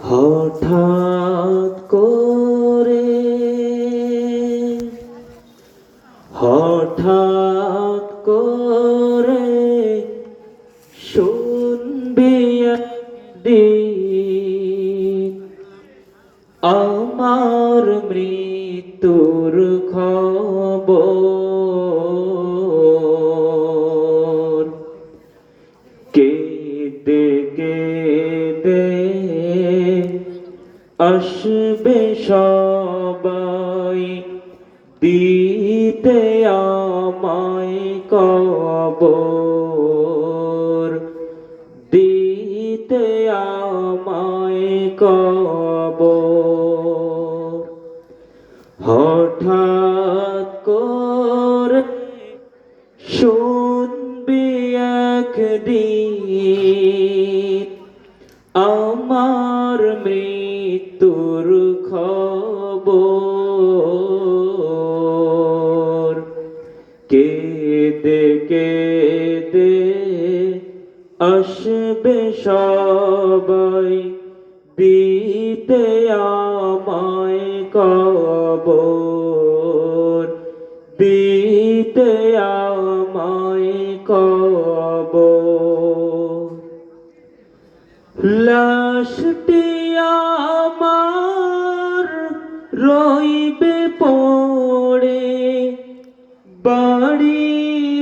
হঠাৎ করে হঠাৎ করে শুনবি একদিন আসবে সবাই দিতে আমায় কবর। দিতে আমায় কবর। হঠাৎ করে মৃত্যুর খবর। কেঁদে কেঁদে আসবে সবাই দিতে আমায় কবর। দিতে আমায় কবর। লাশটি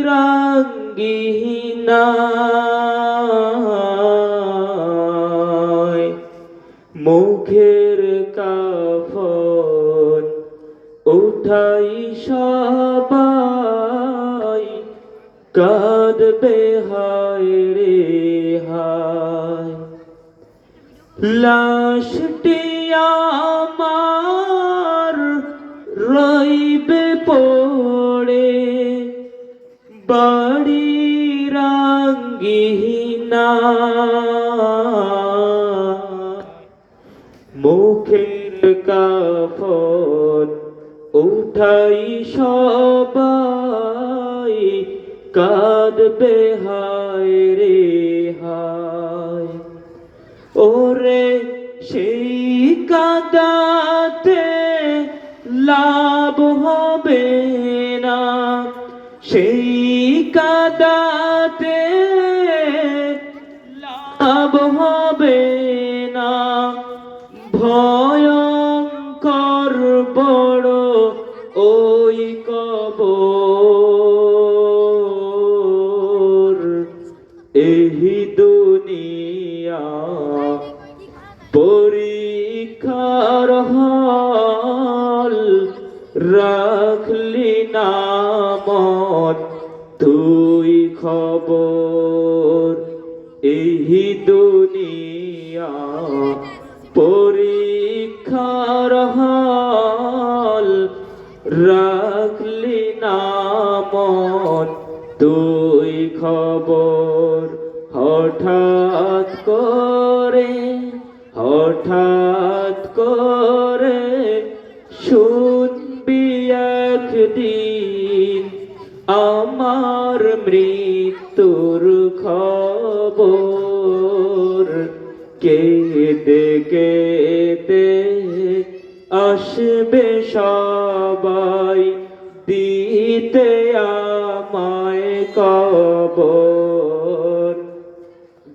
রাঙ্গিনা মুখের কাফন উঠাই সবাই কাঁদবে হায় রে হায়। লাশটি মুখের কাফন উঠাই সবাই, কাঁদবে হায় রে হায়। ওরে সেই কাদাতে লাভ হবে না, সেই কাদাতে লাভ হবে ভয়ঙ্কর বড় ওই কবর। এহি দুনিয়া পরীক্ষার হল রাখলি নামত তুই খবর। এই দুনিয়া পরীক্ষার রাখলি নামত তুই খবর হঠাৎ করে হঠাৎ করে শুনবি একদিন আমার মৃত্যুর খবর। কে কেঁদে আসবে সবাই দিতে আমায় কবর।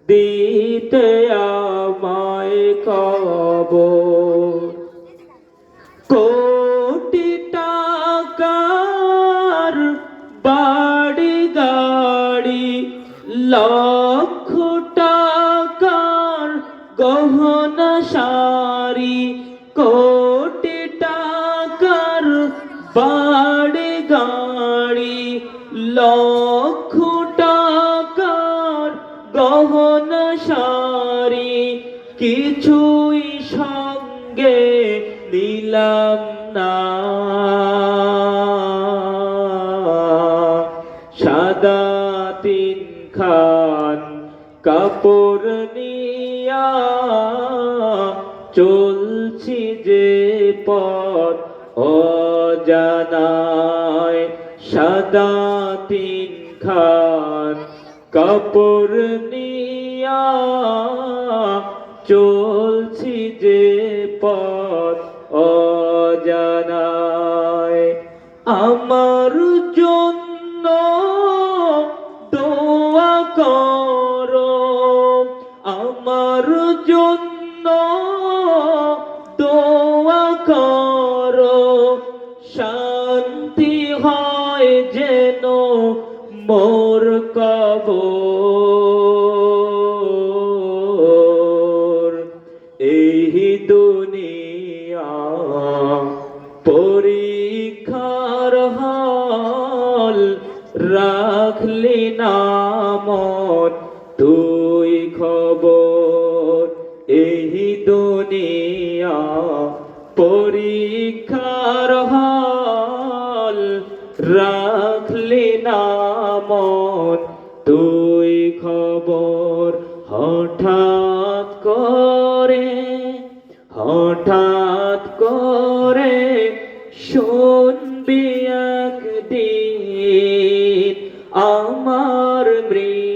দিতে আমায় কবর। লক্ষ টাকার গহনা শাড়ি কিছুই সঙ্গে নিলাম না। সাদা তিন খান কাপড় নিয়া চলছি যে পথ অজানায়। সাদা খান, কাপড় নিয়া চলছি যে পথ অজানায়। আমার জন্য দোয়া করো, আমার জন্য দোয়া করো। শান্তি হয় যেন মোর কবর। এই দুনিয়া পরীক্ষার হল রাখলি নামত তুই খবর। এই দুনিয়া পরীক্ষার নামত তুই খবর হঠাৎ করে হঠাৎ করে শুনবি একদিন আমার মৃত্যুর